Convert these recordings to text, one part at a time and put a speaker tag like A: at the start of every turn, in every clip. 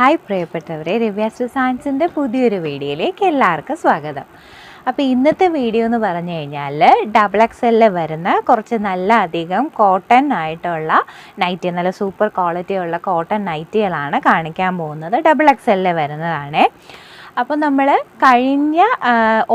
A: Hi പ്രിയപ്പെട്ടവരെ രവ്യാസ് സയൻസിന്റെ പുതിയൊരു വീഡിയോയിലേക്ക് എല്ലാവർക്കും സ്വാഗതം. അപ്പോൾ ഇന്നത്തെ വീഡിയോ എന്ന് പറഞ്ഞു കഴിഞ്ഞാൽ ഡബിൾ എക്സലിൽ വരുന്ന കുറച്ച് നല്ല അധികം കോട്ടൺ ആയിട്ടുള്ള നൈറ്റി നല്ല സൂപ്പർ ക്വാളിറ്റിയുള്ള കോട്ടൺ നൈറ്റികളാണ് കാണിക്കാൻ പോകുന്നത്. ഡബിൾ എക്സലിൽ വരുന്നതാണ്. അപ്പോൾ നമ്മൾ കഴിഞ്ഞ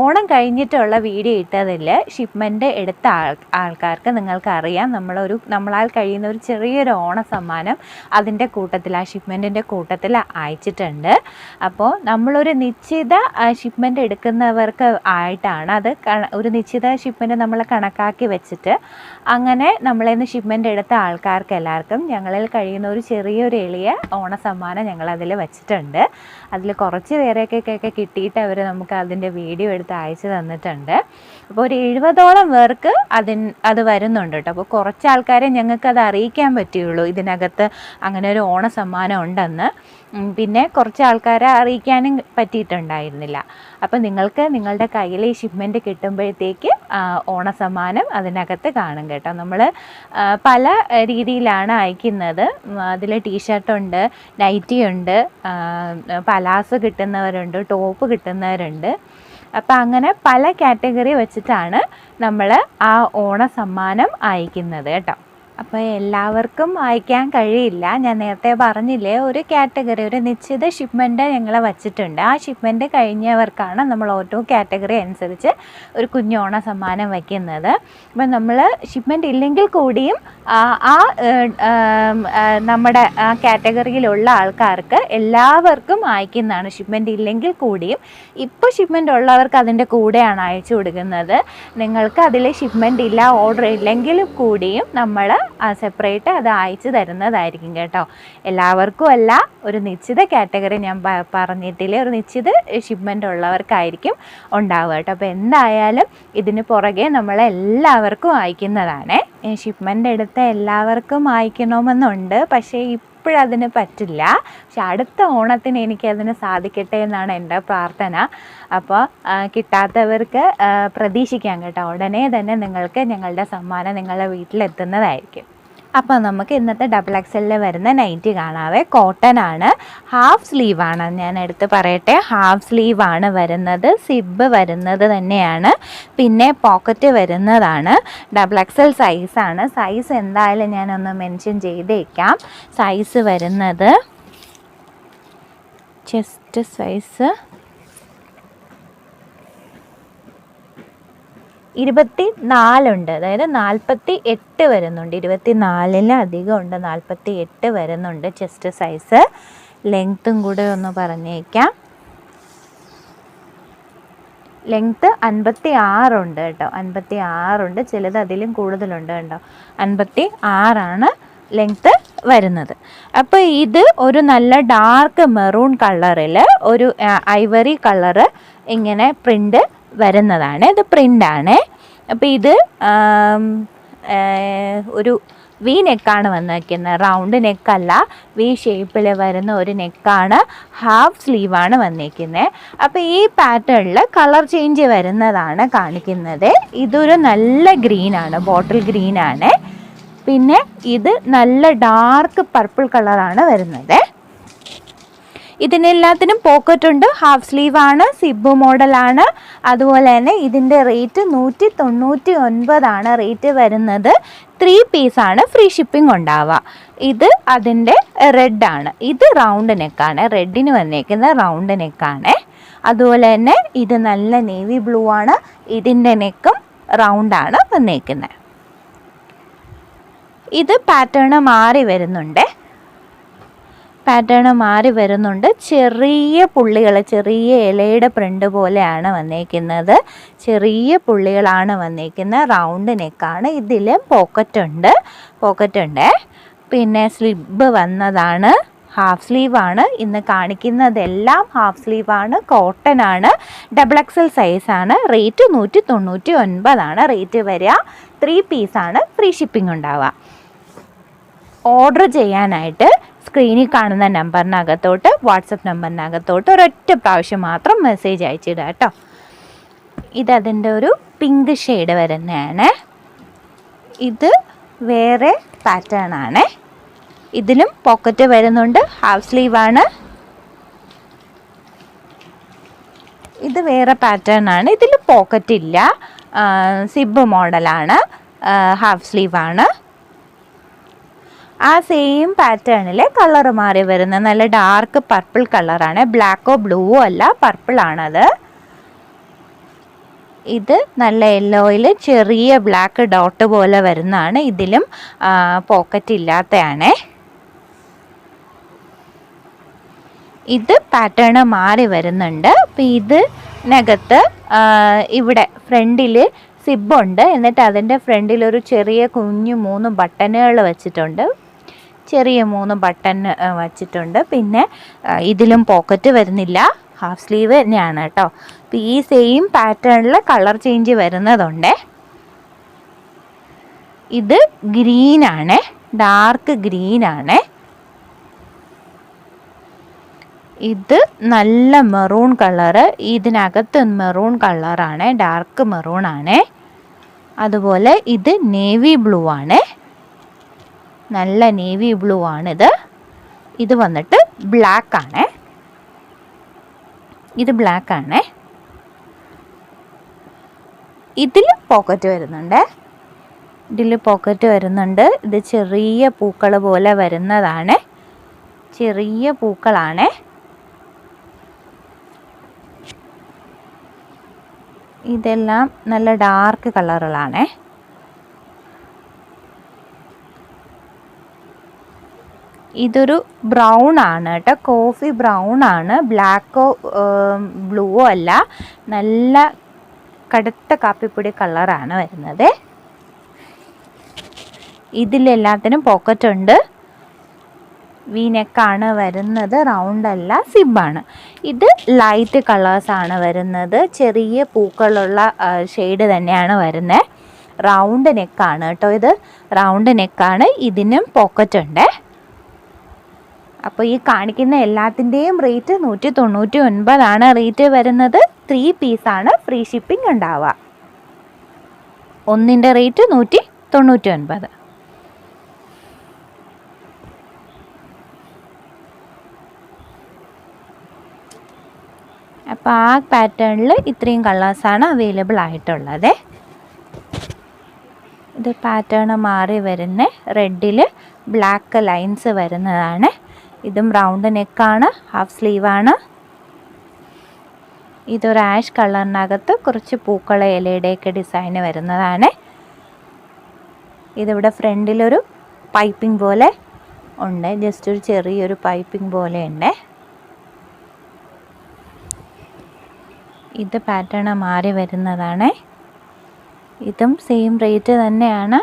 A: ഓണം കഴിഞ്ഞിട്ടുള്ള വീഡിയോ ഇട്ടതിൽ ഷിപ്മെന്റ് എടുത്ത ആൾ ആൾക്കാർക്ക് നിങ്ങൾക്കറിയാം നമ്മളൊരു നമ്മളാൽ കഴിയുന്ന ഒരു ചെറിയൊരു ഓണ സമ്മാനം അതിന്റെ കൂട്ടത്തിൽ ആ ഷിപ്മെന്റിന്റെ കൂട്ടത്തിൽ അയച്ചിട്ടുണ്ട്. അപ്പോൾ നമ്മളൊരു നിശ്ചിത ഷിപ്മെന്റ് എടുക്കുന്നവർക്ക് ആയിട്ടാണ് അത് ഒരു നിശ്ചിത ഷിപ്മെന്റ് നമ്മൾ കണക്കാക്കി വെച്ചിട്ട് അങ്ങനെ നമ്മളിൽ നിന്ന് ഷിപ്മെന്റ് എടുത്ത ആൾക്കാർക്ക് എല്ലാവർക്കും ഞങ്ങളിൽ കഴിയുന്ന ഒരു ചെറിയൊരു എളിയ ഓണ സമ്മാനം ഞങ്ങളതിൽ വെച്ചിട്ടുണ്ട്. അതിൽ കുറച്ച് പേരൊക്കെ കിട്ടിയിട്ട് അവർ നമുക്ക് അതിന്റെ വീഡിയോ എടുത്ത് അയച്ചു തന്നിട്ടുണ്ട്. അപ്പോൾ ഒരു എഴുപതോളം പേർക്ക് അതിന് അത് വരുന്നുണ്ട് കേട്ടോ. അപ്പോൾ കുറച്ച് ആൾക്കാരെ ഞങ്ങൾക്കത് അറിയിക്കാൻ പറ്റുള്ളൂ ഇതിനകത്ത് അങ്ങനെ ഒരു ഓണ സമ്മാനം ഉണ്ടെന്ന് പിന്നെ കുറച്ച് ആൾക്കാരെ അറിയിക്കാനും പറ്റിയിട്ടുണ്ടായിരുന്നില്ല. അപ്പോൾ നിങ്ങൾക്ക് നിങ്ങളുടെ കയ്യിൽ ഈ ഷിപ്മെന്റ് കിട്ടുമ്പോഴത്തേക്ക് ഓണസമ്മാനം ഓണ സമ്മാനം അതിനകത്ത് കാണും കേട്ടോ. നമ്മൾ പല രീതിയിലാണ് അയക്കുന്നത്. അതിൽ ടീഷർട്ടുണ്ട് നൈറ്റി ഉണ്ട് പലാസ് കിട്ടുന്നവരുണ്ട് ടോപ്പ് കിട്ടുന്നവരുണ്ട്. അപ്പോൾ അങ്ങനെ പല കാറ്റഗറി വെച്ചിട്ടാണ് നമ്മൾ ആ ഓണ സമ്മാനം അയക്കുന്നത് കേട്ടോ. അപ്പോൾ എല്ലാവർക്കും വായിക്കാൻ കഴിയില്ല. ഞാൻ നേരത്തെ പറഞ്ഞില്ലേ ഒരു കാറ്റഗറി ഒരു നിശ്ചിത ഷിപ്മെന്റ് ഞങ്ങൾ വച്ചിട്ടുണ്ട്. ആ ഷിപ്മെന്റ് കഴിഞ്ഞവർക്കാണ് നമ്മൾ ഓരോ കാറ്റഗറി അനുസരിച്ച് ഒരു കുഞ്ഞോണ സമ്മാനം വയ്ക്കുന്നത്. അപ്പം നമ്മൾ ഷിപ്മെന്റ് ഇല്ലെങ്കിൽ കൂടിയും ആ നമ്മുടെ കാറ്റഗറിയിലുള്ള ആൾക്കാർക്ക് എല്ലാവർക്കും അയക്കുന്നതാണ് ഷിപ്മെന്റ് ഇല്ലെങ്കിൽ കൂടിയും ഇപ്പോൾ ഷിപ്മെന്റ് ഉള്ളവർക്ക് അതിന്റെ കൂടെയാണ് അയച്ചു കൊടുക്കുന്നത്. നിങ്ങൾക്ക് അതിൽ ഷിപ്മെന്റ് ഇല്ല ഓർഡർ ഇല്ലെങ്കിൽ കൂടിയും നമ്മൾ സെപ്പറേറ്റ് അത് അയച്ചു തരുന്നതായിരിക്കും കേട്ടോ. എല്ലാവർക്കും അല്ല ഒരു നിശ്ചിത കാറ്റഗറി ഞാൻ പറഞ്ഞിട്ടില്ലേ ഒരു നിശ്ചിത ഷിപ്മെന്റ് ഉള്ളവർക്കായിരിക്കും ഉണ്ടാവുക കേട്ടോ. അപ്പോൾ എന്തായാലും ഇതിന് പുറകെ നമ്മൾ എല്ലാവർക്കും അയക്കുന്നതാണ്. ഷിപ്മെന്റ് എടുത്ത എല്ലാവർക്കും അയക്കണമെന്നുണ്ട്. പക്ഷേ ഇപ്പോഴതിന് പറ്റില്ല. പക്ഷെ അടുത്ത ഓണത്തിന് എനിക്കതിന് സാധിക്കട്ടെ എന്നാണ് എന്റെ പ്രാർത്ഥന. അപ്പോൾ കിട്ടാത്തവർക്ക് പ്രതീക്ഷിക്കാം കേട്ടോ. ഉടനെ തന്നെ നിങ്ങൾക്ക് ഞങ്ങളുടെ സമ്മാനം നിങ്ങളുടെ വീട്ടിലെത്തുന്നതായിരിക്കും. അപ്പോൾ നമുക്ക് ഇന്നത്തെ ഡബിൾ എക്സലിൽ വരുന്ന നൈറ്റി കാണാവേ. കോട്ടൺ ആണ്. ഹാഫ് സ്ലീവ് ആണ്. ഞാൻ എടുത്ത് പറയട്ടെ. ഹാഫ് സ്ലീവ് ആണ് വരുന്നത്. സിബ് വരുന്നത് തന്നെയാണ്. പിന്നെ പോക്കറ്റ് വരുന്നതാണ്. ഡബിൾ എക്സൽ സൈസാണ് സൈസ് എന്തായാലും ഞാനൊന്ന് മെൻഷൻ ചെയ്തേക്കാം. സൈസ് വരുന്നത്. ചെസ്റ്റ് സൈസ് ഇരുപത്തി നാലുണ്ട് അതായത് നാൽപ്പത്തി എട്ട് വരുന്നുണ്ട്. ഇരുപത്തി നാലിന് അധികം ഉണ്ട്. നാൽപ്പത്തി എട്ട് വരുന്നുണ്ട് ചെസ്റ്റ് സൈസ്. ലെങ്ത്തും കൂടെ ഒന്ന് പറഞ്ഞേക്കാം. ലെങ്ത്ത് അൻപത്തി ആറുണ്ട് കേട്ടോ. അൻപത്തി ആറുണ്ട് ചിലത് അതിലും കൂടുതലുണ്ട് കേട്ടോ. അൻപത്തി ആറാണ് ലെങ്ത്ത് വരുന്നത്. അപ്പോൾ ഇത് ഒരു നല്ല ഡാർക്ക് മെറൂൺ കളറിൽ ഒരു ഐവറി കളറ് ഇങ്ങനെ പ്രിന്റ് വരുന്നതാണ്. ഇത് പ്രിന്റാണ് അപ്പോൾ ഇത് ഒരു വി നെക്കാണ് വന്നിരിക്കുന്നത് റൗണ്ട് നെക്കല്ല വി ഷേപ്പിൽ വരുന്ന ഒരു നെക്കാണ് ഹാഫ് സ്ലീവാണ് വന്നിരിക്കുന്നത് അപ്പോൾ ഈ പാറ്റേണിൽ കളർ ചേഞ്ച് വരുന്നതാണ് കാണിക്കുന്നത്. ഇതൊരു നല്ല ഗ്രീനാണ് ബോട്ടിൽ ഗ്രീനാണ് പിന്നെ ഇത് നല്ല ഡാർക്ക് പർപ്പിൾ കളറാണ് വരുന്നത്. ഇതിനെല്ലാത്തിനും പോക്കറ്റ് ഉണ്ട് ഹാഫ് സ്ലീവ് ആണ് സിബ് മോഡലാണ് അതുപോലെ തന്നെ ഇതിന്റെ റേറ്റ് നൂറ്റി തൊണ്ണൂറ്റി ഒൻപതാണ് റേറ്റ് വരുന്നത് ത്രീ പീസാണ് ഫ്രീ ഷിപ്പിംഗ് ഉണ്ടാവുക. ഇത് അതിന്റെ റെഡാണ് ഇത് റൗണ്ട് നെക്കാണ് റെഡിന് വന്നേക്കുന്ന റൗണ്ട് നെക്കാണ് അതുപോലെ തന്നെ ഇത് നല്ല നേവി ബ്ലൂ ആണ്. ഇതിന്റെ നെക്കും റൗണ്ടാണ് വന്നേക്കുന്നത്. ഇത് പാറ്റേൺ മാറി വരുന്നുണ്ട്. പാറ്റേൺ മാറി വരുന്നുണ്ട്. ചെറിയ പുള്ളികൾ ചെറിയ ഇലയുടെ പ്രിന്റ് പോലെയാണ് വന്നേക്കുന്നത്. ചെറിയ പുള്ളികളാണ് വന്നേക്കുന്നത് റൗണ്ട് നെക്കാണ് ഇതിൽ പോക്കറ്റ് ഉണ്ട്. പോക്കറ്റ് ഉണ്ട്. പിന്നെ സ്ലിബ് വന്നതാണ്. ഹാഫ് സ്ലീവാണ് ഇന്ന് കാണിക്കുന്നതെല്ലാം ഹാഫ് സ്ലീവാണ് കോട്ടൺ ആണ്. ഡബിൾ എക്സൽ സൈസാണ് റേറ്റ് നൂറ്റി തൊണ്ണൂറ്റി ഒൻപതാണ് റേറ്റ് വരിക. ത്രീ പീസാണ് ഫ്രീ ഷിപ്പിംഗ് ഉണ്ടാവുക. ഓർഡർ ചെയ്യാനായിട്ട് സ്ക്രീനിൽ കാണുന്ന നമ്പറിനകത്തോട്ട് വാട്സപ്പ് നമ്പറിനകത്തോട്ട് ഒരൊറ്റ പ്രാവശ്യം മാത്രം മെസ്സേജ് അയച്ചിടുക കേട്ടോ. ഇതതിന്റെ ഒരു പിങ്ക് ഷെയ്ഡ് വരുന്നതാണ്. ഇത് വേറെ പാറ്റേൺ ആണ്. ഇതിലും പോക്കറ്റ് വരുന്നുണ്ട് ഹാഫ് സ്ലീവ് ആണ്. ഇത് വേറെ പാറ്റേൺ ആണ് ഇതിൽ പോക്കറ്റ് ഇല്ല. സിബ് മോഡലാണ് ഹാഫ് സ്ലീവ് ആണ്. ആ സെയിം പാറ്റേണിൽ കളർ മാറി വരുന്ന നല്ല ഡാർക്ക് പർപ്പിൾ കളറാണ് ബ്ലാക്കോ ബ്ലൂവോ അല്ല പർപ്പിൾ ആണത്. ഇത് നല്ല യെല്ലോയിൽ ചെറിയ ബ്ലാക്ക് ഡോട്ട് പോലെ വരുന്നതാണ്. ഇതിലും പോക്കറ്റ് ഇല്ലാത്തതാണേ ഇത് പാറ്റേൺ മാറി വരുന്നുണ്ട്. അപ്പം ഇതിനകത്ത് ഇവിടെ ഫ്രണ്ടിൽ സിബുണ്ട് എന്നിട്ട് അതിന്റെ ഫ്രണ്ടിൽ ഒരു ചെറിയ കുഞ്ഞു മൂന്ന് ബട്ടണുകൾ വെച്ചിട്ടുണ്ട്. ചെറിയ മൂന്ന് ബട്ടൺ വച്ചിട്ടുണ്ട്. പിന്നെ ഇതിലും പോക്കറ്റ് വരുന്നില്ല. ഹാഫ് സ്ലീവ് തന്നെയാണ് കേട്ടോ. അപ്പം ഈ സെയിം പാറ്റേണിൽ കളർ ചേഞ്ച് വരുന്നതുണ്ട്. ഇത് ഗ്രീനാണ് ഡാർക്ക് ഗ്രീനാണ് ഇത് നല്ല മെറൂൺ കളറ് ഇതിനകത്ത് മെറൂൺ കളറാണ് ഡാർക്ക് മെറൂൺ ആണ്. അതുപോലെ ഇത് നേവി ബ്ലൂ ആണ്. നല്ല നേവി ബ്ലൂ ആണിത്. ഇത് വന്നിട്ട് ബ്ലാക്ക് ആണ്. ഇത് ബ്ലാക്ക് ആണ്. ഇതിൽ പോക്കറ്റ് വരുന്നുണ്ട്. ഇതിൽ പോക്കറ്റ് വരുന്നുണ്ട്. ഇത് ചെറിയ പൂക്കൾ പോലെ വരുന്നതാണ്. ചെറിയ പൂക്കളാണ്. ഇതെല്ലാം നല്ല ഡാർക്ക് കളറുകളാണ് ഇതൊരു ബ്രൗൺ ആണ് കേട്ടോ. കോഫി ബ്രൗൺ ആണ്. ബ്ലാക്കോ ബ്ലൂവോ അല്ല. നല്ല കടുത്ത കാപ്പിപ്പൊടി കളറാണ് വരുന്നത്. ഇതിലെല്ലാത്തിനും പോക്കറ്റ് ഉണ്ട്. വീനെക്കാണ് വരുന്നത്. റൗണ്ട് അല്ല സിബാണ് ഇത് ലൈറ്റ് കളേഴ്സാണ് വരുന്നത്. ചെറിയ പൂക്കളുള്ള ഷെയ്ഡ് തന്നെയാണ് വരുന്നത്. റൗണ്ട് നെക്കാണ് കേട്ടോ ഇത്. റൗണ്ട് നെക്കാണ് ഇതിനും പോക്കറ്റ് ഉണ്ട്. അപ്പോൾ ഈ കാണിക്കുന്ന എല്ലാത്തിന്റെയും റേറ്റ് നൂറ്റി തൊണ്ണൂറ്റി ഒൻപതാണ് റേറ്റ് വരുന്നത് ത്രീ പീസാണ് ഫ്രീ ഷിപ്പിംഗ് ഉണ്ടാവുക. ഒന്നിന്റെ റേറ്റ് നൂറ്റി തൊണ്ണൂറ്റി ഒൻപത് അപ്പോൾ ആ പാറ്റേണിൽ ഇത്രയും കളേഴ്സാണ് അവൈലബിൾ ആയിട്ടുള്ളത്. ഇത് പാറ്റേൺ മാറി വരുന്ന റെഡിൽ ബ്ലാക്ക് ലൈൻസ് വരുന്നതാണ്. ഇതും റൗണ്ട് നെക്കാണ് ഹാഫ് സ്ലീവാണ് ഇതൊരു ആഷ് കളറിനകത്ത് കുറച്ച് പൂക്കള ഇലയുടെയൊക്കെ ഡിസൈൻ വരുന്നതാണ്. ഇതിവിടെ ഫ്രണ്ടിലൊരു പൈപ്പിംഗ് പോലെ ഉണ്ട് ജസ്റ്റ് ഒരു ചെറിയൊരു പൈപ്പിംഗ് പോലെ ഉണ്ട്. ഇത് പാറ്റേൺ മാറി വരുന്നതാണ്. ഇതും സെയിം റേറ്റ് തന്നെയാണ്.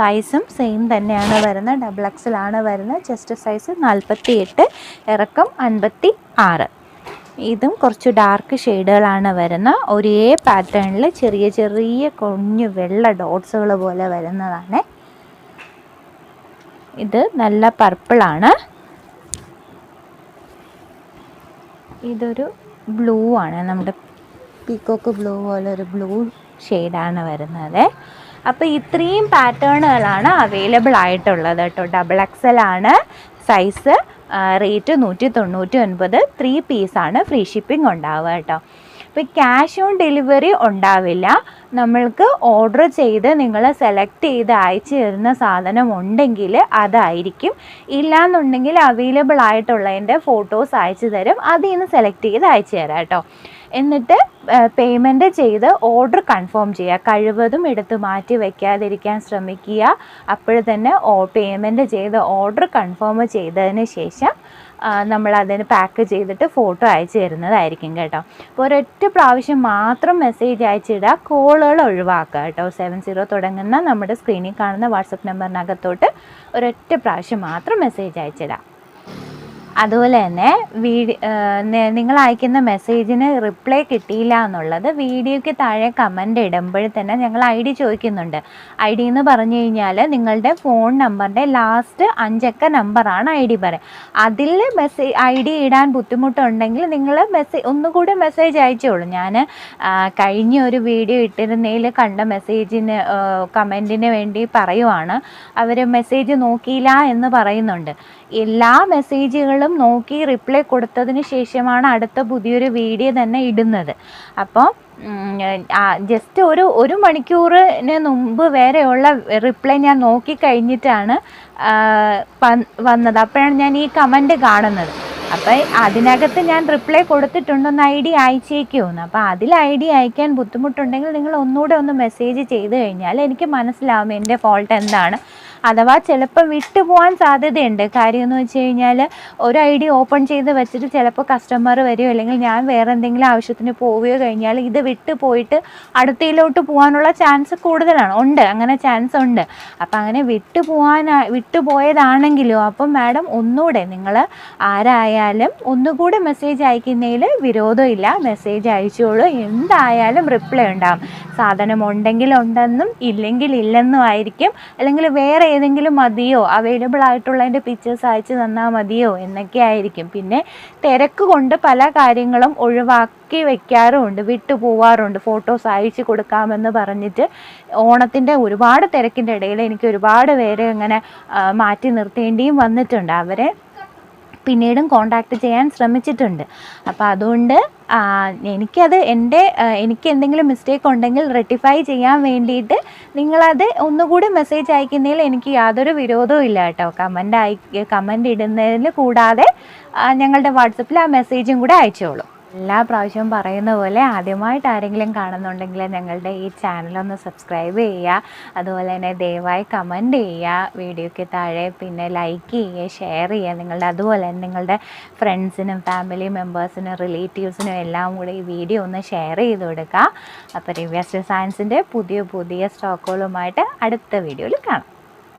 A: സൈസും സെയിം തന്നെയാണ് വരുന്നത്. ഡബിൾ എക്സലാണ് വരുന്നത്. ചെസ്റ്റ് സൈസ് നാൽപ്പത്തി എട്ട് ഇറക്കം അൻപത്തി ആറ് ഇതും കുറച്ച് ഡാർക്ക് ഷെയ്ഡുകളാണ് വരുന്ന ഒരേ പാറ്റേണിൽ ചെറിയ ചെറിയ കുഞ്ഞു വെള്ള ഡോട്ട്സുകൾ പോലെ വരുന്നതാണ്. ഇത് നല്ല പർപ്പിളാണ് ഇതൊരു ബ്ലൂ ആണ്. നമ്മുടെ പീക്കോക്ക് ബ്ലൂ പോലെ ഒരു ബ്ലൂ ഷെയ്ഡാണ് വരുന്നത്. അപ്പോൾ ഇത്രയും പാറ്റേണുകളാണ് അവൈലബിൾ ആയിട്ടുള്ളത് കേട്ടോ. ഡബിൾ എക്സൽ ആണ് സൈസ് റേറ്റ് നൂറ്റി തൊണ്ണൂറ്റി ഒൻപത് ത്രീ പീസാണ് ഫ്രീ ഷിപ്പിംഗ് ഉണ്ടാവുക കേട്ടോ. അപ്പോൾ ക്യാഷ് ഓൺ ഡെലിവറി ഉണ്ടാവില്ല. നമ്മൾക്ക് ഓർഡർ ചെയ്ത് നിങ്ങൾ സെലക്ട് ചെയ്ത് അയച്ചു തരുന്ന സാധനം ഉണ്ടെങ്കിൽ അതായിരിക്കും. ഇല്ലയെന്നുണ്ടെങ്കിൽ അവൈലബിൾ ആയിട്ടുള്ളതിന്റെ ഫോട്ടോസ് അയച്ചു തരും. അതിൽ നിന്ന് സെലക്ട് ചെയ്ത് അയച്ചു തരാം കേട്ടോ. എന്നിട്ട് പേയ്മെന്റ് ചെയ്ത് ഓർഡർ കൺഫേം ചെയ്യുക. കഴിവതും എടുത്ത് മാറ്റി വയ്ക്കാതിരിക്കാൻ ശ്രമിക്കുക. അപ്പോൾ തന്നെ ഓ പേയ്മെന്റ് ചെയ്ത് ഓർഡർ കൺഫേം ചെയ്തതിന് ശേഷം നമ്മൾ അതിന് പാക്ക് ചെയ്തിട്ട് ഫോട്ടോ അയച്ചു തരുന്നതായിരിക്കും കേട്ടോ. അപ്പോൾ ഒരൊറ്റ പ്രാവശ്യം മാത്രം മെസ്സേജ് അയച്ചിടുക കോളുകൾ ഒഴിവാക്കുക കേട്ടോ. സെവൻ സീറോ തുടങ്ങുന്ന നമ്മുടെ സ്ക്രീനിൽ കാണുന്ന വാട്സപ്പ് നമ്പറിനകത്തോട്ട് ഒരൊറ്റ പ്രാവശ്യം മാത്രം മെസ്സേജ് അയച്ചിടാം. അതുപോലെ തന്നെ വീഡിയോ നിങ്ങൾ അയക്കുന്ന മെസ്സേജിന് റിപ്ലൈ കിട്ടിയില്ല എന്നുള്ളത് വീഡിയോയ്ക്ക് താഴെ കമന്റ് ഇടുമ്പോൾ തന്നെ ഞങ്ങൾ ഐ ഡി ചോദിക്കുന്നുണ്ട്. ഐ ഡി എന്ന് പറഞ്ഞു കഴിഞ്ഞാൽ നിങ്ങളുടെ ഫോൺ നമ്പറിന്റെ ലാസ്റ്റ് അഞ്ചക്ക നമ്പറാണ് ഐ ഡി പറയുക. അതിൽ മെസ്സേജ് ഐ ഡി ഇടാൻ ബുദ്ധിമുട്ടുണ്ടെങ്കിൽ നിങ്ങൾ മെസ്സേജ് ഒന്നുകൂടി മെസ്സേജ് അയച്ചോളൂ. ഞാൻ കഴിഞ്ഞ ഒരു വീഡിയോ ഇട്ടിരുന്നതിൽ കണ്ട മെസ്സേജിന് കമന്റിന് വേണ്ടി പറയുവാണ്. അവർ മെസ്സേജ് നോക്കിയില്ല എന്ന് പറയുന്നുണ്ട്. എല്ലാ മെസ്സേജുകളും നോക്കി റിപ്ലൈ കൊടുത്തതിന് ശേഷമാണ് അടുത്ത പുതിയൊരു വീഡിയോ തന്നെ ഇടുന്നത്. അപ്പോൾ ജസ്റ്റ് ഒരു ഒരു മണിക്കൂറിന് മുമ്പ് വരെയുള്ള റിപ്ലൈ ഞാൻ നോക്കി കഴിഞ്ഞിട്ടാണ് വന്നത്. അപ്പോഴാണ് ഞാൻ ഈ കമന്റ് കാണുന്നത്. അപ്പോൾ അതിനകത്ത് ഞാൻ റിപ്ലൈ കൊടുത്തിട്ടുണ്ടെന്ന് ഐ ഡി അയച്ചേക്കുമെന്ന് അപ്പോൾ അതിൽ ഐ ഡി അയക്കാൻ ബുദ്ധിമുട്ടുണ്ടെങ്കിൽ നിങ്ങൾ ഒന്നുകൂടെ ഒന്ന് മെസ്സേജ് ചെയ്ത് കഴിഞ്ഞാൽ എനിക്ക് മനസ്സിലാവും എന്റെ ഫോൾട്ട് എന്താണ്. അഥവാ ചിലപ്പോൾ വിട്ടുപോകാൻ സാധ്യതയുണ്ട്. കാര്യം എന്ന് വെച്ച് കഴിഞ്ഞാൽ ഒരു ഐ ഡി ഓപ്പൺ ചെയ്ത് വെച്ചിട്ട് ചിലപ്പോൾ കസ്റ്റമർ വരികയോ അല്ലെങ്കിൽ ഞാൻ വേറെ എന്തെങ്കിലും ആവശ്യത്തിന് പോവുകയോ കഴിഞ്ഞാൽ ഇത് വിട്ടു പോയിട്ട് അടുത്തയിലോട്ട് പോകാനുള്ള ചാൻസ് കൂടുതലാണ്. ഉണ്ട്. അങ്ങനെ ചാൻസ് ഉണ്ട്. അപ്പം അങ്ങനെ വിട്ടു പോകാൻ വിട്ടുപോയതാണെങ്കിലോ അപ്പം മാഡം ഒന്നുകൂടെ നിങ്ങൾ ആരായാലും ഒന്നുകൂടെ മെസ്സേജ് അയക്കുന്നതിൽ വിരോധമില്ല മെസ്സേജ് അയച്ചോളൂ. എന്തായാലും റിപ്ലൈ ഉണ്ടാകും സാധനം ഉണ്ടെങ്കിൽ ഉണ്ടെന്നും ഇല്ലെങ്കിൽ ഇല്ലെന്നും ആയിരിക്കും. അല്ലെങ്കിൽ വേറെ ഏതെങ്കിലും മതിയോ? അവൈലബിൾ ആയിട്ടുള്ളതിന്റെ പിക്ചേഴ്സ് അയച്ചു തന്നാൽ മതിയോ? എന്നൊക്കെ ആയിരിക്കും പിന്നെ തിരക്ക് കൊണ്ട് പല കാര്യങ്ങളും ഒഴിവാക്കി വെക്കാറുമുണ്ട്. വിട്ടു പോവാറുണ്ട്. ഫോട്ടോസ് അയച്ചു കൊടുക്കാമെന്ന് പറഞ്ഞിട്ട് ഓണത്തിന്റെ ഒരുപാട് തിരക്കിന്റെ ഇടയിൽ എനിക്ക് ഒരുപാട് പേരെ ഇങ്ങനെ മാറ്റി നിർത്തേണ്ടിയും വന്നിട്ടുണ്ട്. അവരെ പിന്നീടും കോണ്ടാക്ട് ചെയ്യാൻ ശ്രമിച്ചിട്ടുണ്ട്. അപ്പോൾ അതുകൊണ്ട് എനിക്കത് എന്റെ എനിക്ക് എന്തെങ്കിലും മിസ്റ്റേക്ക് ഉണ്ടെങ്കിൽ റെക്ടിഫൈ ചെയ്യാൻ വേണ്ടിയിട്ട് നിങ്ങളത് ഒന്നുകൂടി മെസ്സേജ് അയക്കുന്നതിൽ എനിക്ക് യാതൊരു വിരോധവും ഇല്ല കേട്ടോ. കമന്റ് അയ കമന്റ് ഇടുന്നതിൽ കൂടാതെ ഞങ്ങളുടെ വാട്സപ്പിൽ ആ മെസ്സേജും കൂടെ അയച്ചോളൂ. എല്ലാ പ്രാവശ്യവും പറയുന്ന പോലെ ആദ്യമായിട്ട് ആരെങ്കിലും കാണുന്നുണ്ടെങ്കിൽ ഞങ്ങളുടെ ഈ ചാനലൊന്ന് സബ്സ്ക്രൈബ് ചെയ്യുക. അതുപോലെ തന്നെ ദയവായി കമന്റ് ചെയ്യുക. വീഡിയോയ്ക്ക് താഴെ പിന്നെ ലൈക്ക് ചെയ്യുക ഷെയർ ചെയ്യുക. നിങ്ങളുടെ അതുപോലെ തന്നെ നിങ്ങളുടെ ഫ്രണ്ട്സിനും ഫാമിലി മെമ്പേഴ്സിനും റിലേറ്റീവ്സിനും എല്ലാം കൂടെ ഈ വീഡിയോ ഒന്ന് ഷെയർ ചെയ്ത് കൊടുക്കുക. അപ്പോൾ റിവ്യസ്റ്റ് സയൻസിന്റെ പുതിയ പുതിയ സ്റ്റോക്കുകളുമായിട്ട് അടുത്ത വീഡിയോയിൽ കാണാം.